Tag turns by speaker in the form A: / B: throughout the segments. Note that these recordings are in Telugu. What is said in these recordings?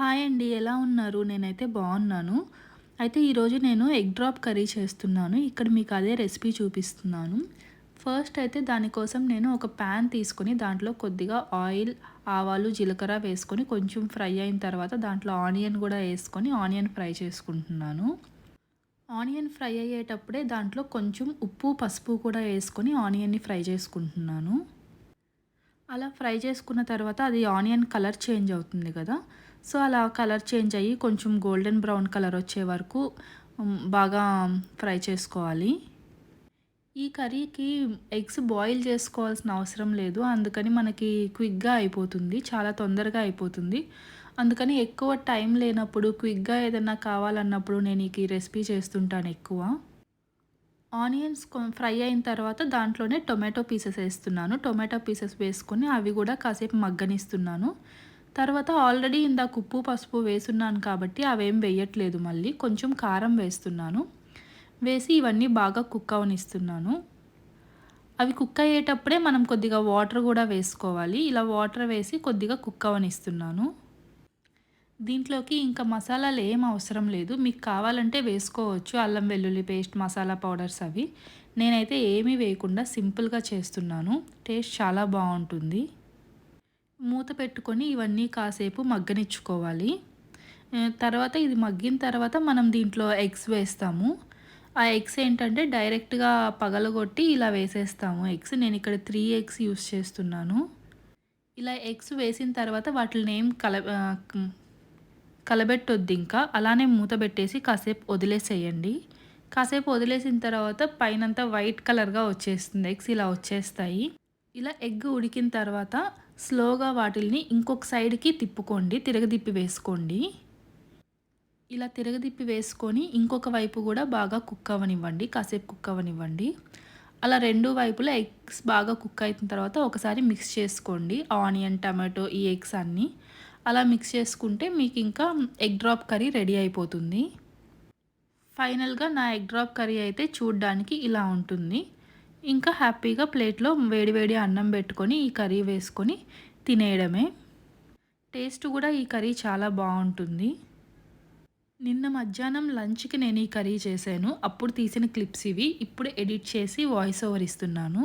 A: హాయ్ అండి ఎలా ఉన్నారు? నేనైతే బాగున్నాను. అయితే ఈరోజు నేను ఎగ్ డ్రాప్ కర్రీ చేస్తున్నాను. ఇక్కడ మీకు అదే రెసిపీ చూపిస్తున్నాను. ఫస్ట్ అయితే దానికోసం నేను ఒక ప్యాన్ తీసుకొని దాంట్లో కొద్దిగా ఆయిల్ ఆవాలు జీలకర్ర వేసుకొని కొంచెం ఫ్రై అయిన తర్వాత దాంట్లో ఆనియన్ కూడా వేసుకొని ఆనియన్ ఫ్రై చేసుకుంటున్నాను. ఆనియన్ ఫ్రై అయ్యేటప్పుడే దాంట్లో కొంచెం ఉప్పు పసుపు కూడా వేసుకొని ఆనియన్ని ఫ్రై చేసుకుంటున్నాను. అలా ఫ్రై చేసుకున్న తర్వాత అది ఆనియన్ కలర్ చేంజ్ అవుతుంది కదా. సో అలా కలర్ చేంజ్ అయ్యి కొంచెం గోల్డెన్ బ్రౌన్ కలర్ వచ్చే వరకు బాగా ఫ్రై చేసుకోవాలి. ఈ కర్రీకి ఎగ్స్ బాయిల్ చేసుకోవాల్సిన అవసరం లేదు. అందుకని మనకి క్విక్గా అయిపోతుంది. చాలా తొందరగా అయిపోతుంది. అందుకని ఎక్కువ టైం లేనప్పుడు క్విక్గా ఏదైనా కావాలన్నప్పుడు నేను ఈ రెసిపీ చేస్తుంటాను ఎక్కువ. ఆనియన్స్ ఫ్రై అయిన తర్వాత దాంట్లోనే టొమాటో పీసెస్ వేస్తున్నాను. టొమాటో పీసెస్ వేసుకొని అవి కూడా కాసేపు మగ్గనిస్తున్నాను. తర్వాత ఆల్రెడీ ఇందాక ఉప్పు పసుపు వేసున్నాను కాబట్టి అవేం వేయట్లేదు మళ్ళీ. కొంచెం కారం వేస్తున్నాను. వేసి ఇవన్నీ బాగా కుక్ అవనిస్తున్నాను. అవి కుక్ అయ్యేటప్పుడే మనం కొద్దిగా వాటర్ కూడా వేసుకోవాలి. ఇలా వాటర్ వేసి కొద్దిగా కుక్ అవనిస్తున్నాను. దీంట్లోకి ఇంకా మసాలాలు ఏం అవసరం లేదు. మీకు కావాలంటే వేసుకోవచ్చు. అల్లం వెల్లుల్లి పేస్ట్ మసాలా పౌడర్స్ అవి. నేనైతే ఏమీ వేయకుండా సింపుల్గా చేస్తున్నాను. టేస్ట్ చాలా బాగుంటుంది. మూత పెట్టుకొని ఇవన్నీ కాసేపు మగ్గనిచ్చుకోవాలి. తర్వాత ఇది మగ్గిన తర్వాత మనం దీంట్లో ఎగ్స్ వేస్తాము. ఆ ఎగ్స్ ఏంటంటే డైరెక్ట్గా పగలగొట్టి ఇలా వేసేస్తాము. ఎగ్స్ నేను ఇక్కడ త్రీ ఎగ్స్ యూస్ చేస్తున్నాను. ఇలా ఎగ్స్ వేసిన తర్వాత వాటిని ఏం కల కలబెట్టొద్దు ఇంకా. అలానే మూత పెట్టేసి కాసేపు వదిలేసేయండి. కాసేపు వదిలేసిన తర్వాత పైనంతా వైట్ కలర్గా వచ్చేస్తుంది. ఎగ్స్ ఇలా వచ్చేస్తాయి. ఇలా ఎగ్ ఉడికిన తర్వాత స్లోగా వాటిల్ని ఇంకొక సైడ్కి తిప్పుకోండి తిరగదిప్పి వేసుకోండి. ఇలా తిరగదిప్పి వేసుకొని ఇంకొక వైపు కూడా బాగా కుక్ అవ్వనివ్వండి కాసేపు కుక్ అవ్వనివ్వండి అలా రెండు వైపులా ఎగ్స్ బాగా కుక్ అయిన తర్వాత ఒకసారి మిక్స్ చేసుకోండి ఆనియన్ టమాటో ఈ ఎగ్స్ అన్నీ. అలా మిక్స్ చేసుకుంటే మీకు ఇంకా ఎగ్ డ్రాప్ కర్రీ రెడీ అయిపోతుంది. ఫైనల్గా నా ఎగ్ డ్రాప్ కర్రీ అయితే చూడ్డానికి ఇలా ఉంటుంది. ఇంకా హ్యాపీగా ప్లేట్లో వేడివేడి అన్నం పెట్టుకొని ఈ కర్రీ వేసుకొని తినేయడమే. టేస్ట్ కూడా ఈ కర్రీ చాలా బాగుంటుంది. నిన్న మధ్యాహ్నం లంచ్కి నేను ఈ కర్రీ చేశాను. అప్పుడు తీసిన క్లిప్స్ ఇవి. ఇప్పుడు ఎడిట్ చేసి వాయిస్ ఓవర్ ఇస్తున్నాను.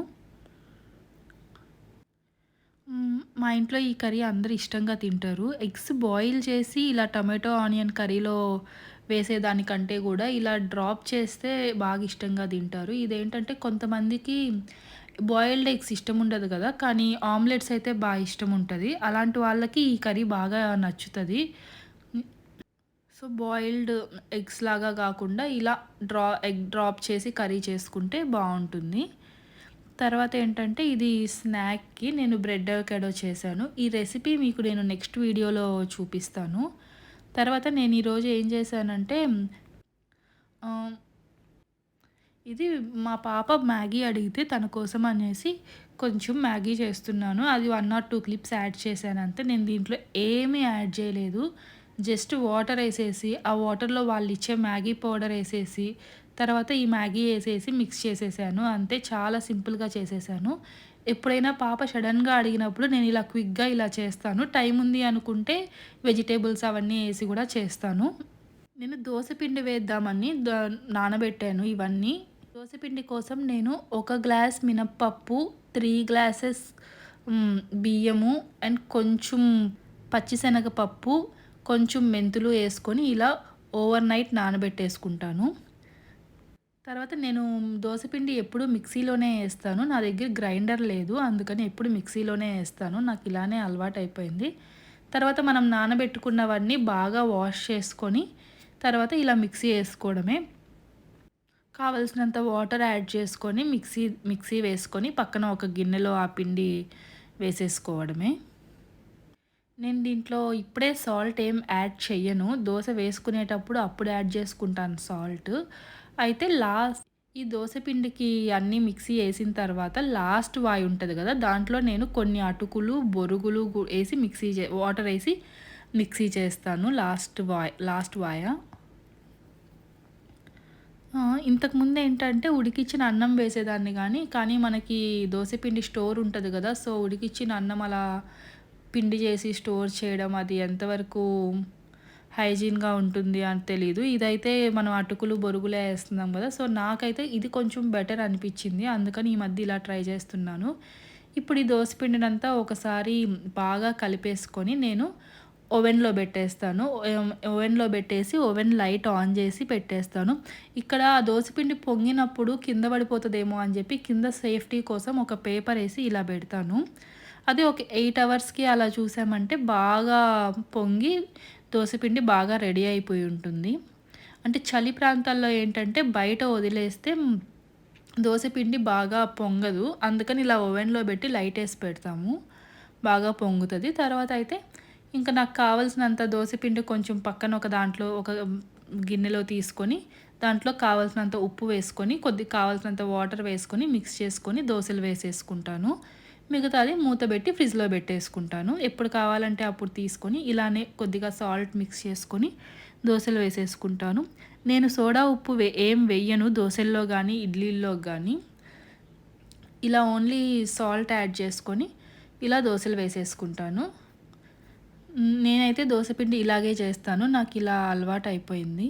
A: మా ఇంట్లో ఈ కర్రీ అందరు ఇష్టంగా తింటారు. ఎగ్స్ బాయిల్ చేసి ఇలా టమాటో ఆనియన్ కర్రీలో వేసేదానికంటే కూడా ఇలా డ్రాప్ చేస్తే బాగా ఇష్టంగా తింటారు. ఇదేంటంటే కొంతమందికి బాయిల్డ్ ఎగ్స్ ఇష్టం ఉండదు కదా కానీ ఆమ్లెట్స్ అయితే బాగా ఇష్టం ఉంటుంది. అలాంటి వాళ్ళకి ఈ కర్రీ బాగా నచ్చుతుంది. సో బాయిల్డ్ ఎగ్స్ లాగా కాకుండా ఇలా డ్రా ఎగ్ డ్రాప్ చేసి కర్రీ చేసుకుంటే బాగుంటుంది. తర్వాత ఏంటంటే ఇది స్నాక్కి నేను బ్రెడ్ అవకాడో చేశాను. ఈ రెసిపీ మీకు నేను నెక్స్ట్ వీడియోలో చూపిస్తాను. తర్వాత నేను ఈరోజు ఏం చేశానంటే ఇది మా పాప మ్యాగీ అడిగితే తన కోసం అనేసి కొంచెం మ్యాగీ చేస్తున్నాను. అది one or two clips add చేశాను అంతే. నేను దీంట్లో ఏమీ యాడ్ చేయలేదు. జస్ట్ వాటర్ వేసేసి ఆ వాటర్లో వాళ్ళు ఇచ్చే మ్యాగీ పౌడర్ వేసేసి తర్వాత ఈ మ్యాగీ వేసేసి మిక్స్ చేసేసాను. అంతే చాలా సింపుల్గా చేసేసాను. ఎప్పుడైనా పాప సడన్గా అడిగినప్పుడు నేను ఇలా క్విక్గా ఇలా చేస్తాను టైం ఉంది అనుకుంటే వెజిటేబుల్స్ అవన్నీ వేసి కూడా చేస్తాను. నేను దోశపిండి వేద్దామని నానబెట్టాను ఇవన్నీ. దోశపిండి కోసం నేను ఒక గ్లాస్ మినప్పప్పు త్రీ గ్లాసెస్ బియ్యము అండ్ కొంచెం పచ్చిశనగపప్పు కొంచెం మెంతులు వేసుకొని ఇలా ఓవర్ నైట్ నానబెట్టేసుకుంటాను. తర్వాత నేను దోశపిండి ఎప్పుడు మిక్సీలోనే వేస్తాను. నా దగ్గర గ్రైండర్ లేదు. అందుకని ఎప్పుడు మిక్సీలోనే వేస్తాను. నాకు ఇలానే అలవాటు అయిపోయింది తర్వాత మనం నానబెట్టుకున్నవన్నీ బాగా వాష్ చేసుకొని తర్వాత ఇలా మిక్సీ వేసుకోవడమే. కావలసినంత వాటర్ యాడ్ చేసుకొని మిక్సీ మిక్సీ వేసుకొని పక్కన ఒక గిన్నెలో ఆ పిండి వేసేసుకోవడమే. నేను దీంట్లో ఇప్పుడే సాల్ట్ ఏం యాడ్ చెయ్యను. దోశ వేసుకునేటప్పుడు అప్పుడు యాడ్ చేసుకుంటాను సాల్ట్. అయితే లాస్ట్ ఈ పిండికి అన్నీ మిక్సీ వేసిన తర్వాత లాస్ట్ వాయి ఉంటుంది కదా దాంట్లో నేను కొన్ని అటుకులు బొరుగులు వేసి మిక్సీ చే వాటర్ వేసి మిక్సీ చేస్తాను లాస్ట్ వాయ్ లాస్ట్ వాయ. ఇంతకుముందు ఏంటంటే ఉడికిచ్చిన అన్నం వేసేదాన్ని కానీ కానీ మనకి పిండి స్టోర్ ఉంటుంది కదా సో ఉడికిచ్చిన అన్నం అలా పిండి చేసి స్టోర్ చేయడం అది ఎంతవరకు హైజీన్గా ఉంటుంది అని తెలీదు. ఇదైతే మనం అటుకులు బొరుగులే వేస్తున్నాం కదా. సో నాకైతే ఇది కొంచెం బెటర్ అనిపించింది. అందుకని ఈ మధ్య ఇలా ట్రై చేస్తున్నాను. ఇప్పుడు ఈ దోసపిండినంతా ఒకసారి బాగా కలిపేసుకొని నేను ఓవెన్లో పెట్టేస్తాను. ఓవెన్లో పెట్టేసి ఓవెన్ లైట్ ఆన్ చేసి పెట్టేస్తాను. ఇక్కడ ఆ దోసపిండి పొంగినప్పుడు కింద పడిపోతుందేమో అని చెప్పి కింద సేఫ్టీ కోసం ఒక పేపర్ వేసి ఇలా పెడతాను. అదే ఒక ఎయిట్ అవర్స్కి అలా చూసామంటే బాగా పొంగి దోసపిండి బాగా రెడీ అయిపోయి ఉంటుంది. అంటే చలి ప్రాంతాల్లో ఏంటంటే బయట వదిలేస్తే దోసపిండి బాగా పొంగదు. అందుకని ఇలా ఓవెన్లో పెట్టి లైట్ వేసి పెడతాము. బాగా పొంగుతుంది. తర్వాత అయితే ఇంకా నాకు కావాల్సినంత దోసపిండి కొంచెం పక్కన ఒక దాంట్లో ఒక గిన్నెలో తీసుకొని దాంట్లో కావాల్సినంత ఉప్పు వేసుకొని కొద్ది కావాల్సినంత వాటర్ వేసుకొని మిక్స్ చేసుకొని దోశలు వేసేసుకుంటాను. మిగతాది మూత పెట్టి ఫ్రిడ్జ్లో పెట్టేసుకుంటాను. ఎప్పుడు కావాలంటే అప్పుడు తీసుకొని ఇలానే కొద్దిగా సాల్ట్ మిక్స్ చేసుకొని దోశలు వేసేసుకుంటాను. నేను సోడా ఉప్పు వే ఏం వెయ్యను దోశల్లో కానీ ఇడ్లీల్లో కానీ ఇలా ఓన్లీ సాల్ట్ యాడ్ చేసుకొని ఇలా దోశలు వేసేసుకుంటాను. నేనైతే దోశపిండి ఇలాగే చేస్తాను. నాకు ఇలా అలవాటు అయిపోయింది.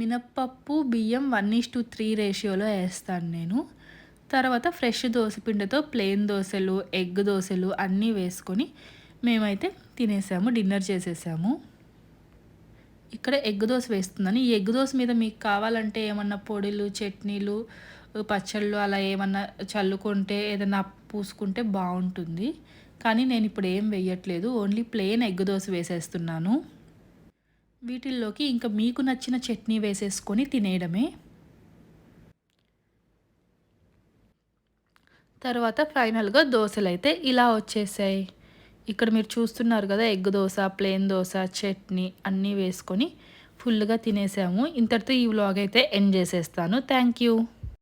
A: మినప్పప్పు బియ్యం వన్ ఈస్ టు త్రీ రేషియోలో వేస్తాను నేను. తర్వాత ఫ్రెష్ దోశపిండితో ప్లెయిన్ దోశలు ఎగ్ దోశలు అన్నీ వేసుకొని మేమైతే తినేసాము డిన్నర్ చేసేసాము. ఇక్కడ ఎగ్ దోశ వేస్తున్నాను ఈ ఎగ్ దోశ మీద మీకు కావాలంటే ఏమన్నా పొడిలు చట్నీలు పచ్చళ్ళు అలా ఏమన్నా చల్లుకుంటే ఏదన్నా పూసుకుంటే బాగుంటుంది. కానీ నేను ఇప్పుడు ఏం వేయట్లేదు ఓన్లీ ప్లెయిన్ ఎగ్ దోశ వేసేస్తున్నాను. వీటిల్లోకి ఇంకా మీకు నచ్చిన చట్నీ వేసేసుకొని తినేయడమే. తర్వాత ఫైనల్గా దోశలు అయితే ఇలా వచ్చేసాయి. ఇక్కడ మీరు చూస్తున్నారు కదా ఎగ్ దోశ ప్లెయిన్ దోశ చట్నీ అన్నీ వేసుకొని ఫుల్గా తినేసాము. ఇంతటితో ఈ వ్లాగ్ అయితే ఎండ్ చేసేస్తాను. Thank you